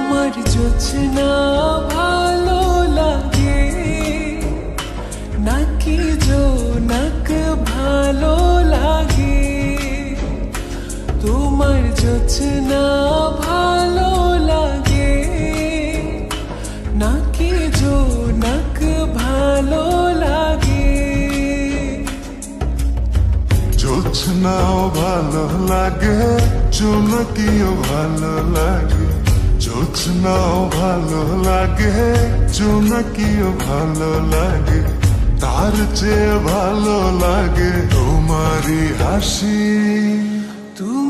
জোছনা ভালো লাগে। নাকি জোনাক ভালো লাগে? তোমার জোছনা ভালো লাগে। নাকি জোনাক ভালো লাগে? জোছনাও ভালো লাগে, চুনকিও ভালো লাগে। জোছনাও ভালো লাগে চুনকিও ভালো লাগে তার চেয়ে ভালো লাগে তোমারই হাসি। তুমি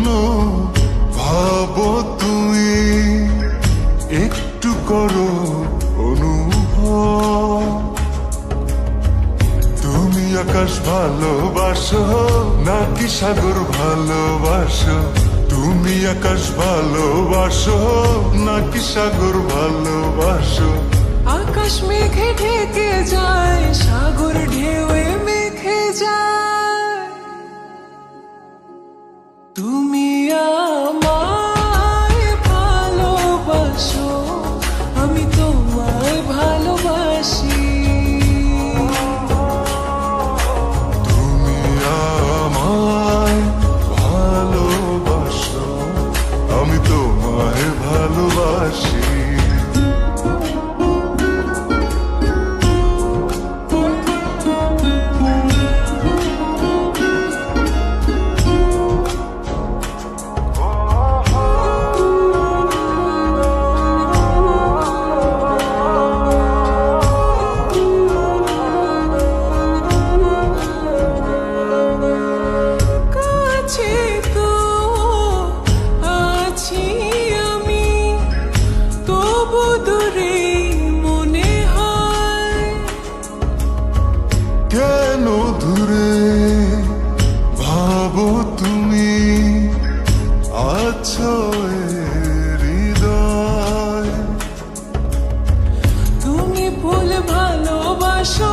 আকাশ ভালোবাসো, নাকি সাগর ভালোবাসো? তুমি আকাশ ভালোবাসো, নাকি সাগর ভালোবাসো? আকাশ মেঘে ঢেকে যায়, সাগর ঢেউয়ে মেখে যায়। কেন দূরে? ভাবো তুমি আছো হৃদয়। তুমি ফুল ভালোবাসো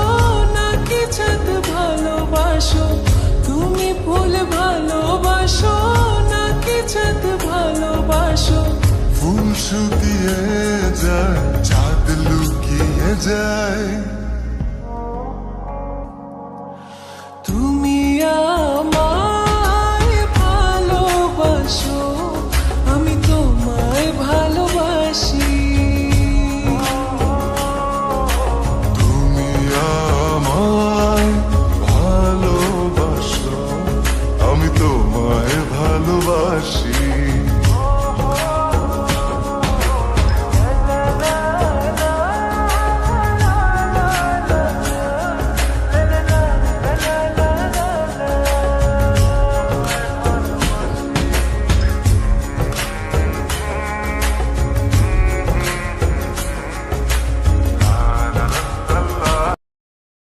নাকি ছাদ ভালোবাসো? তুমি ফুল ভালোবাসো নাকি ছাদ ভালোবাসো? ফুল শুকিয়ে যায় চাঁদ লুকিয়ে যায়।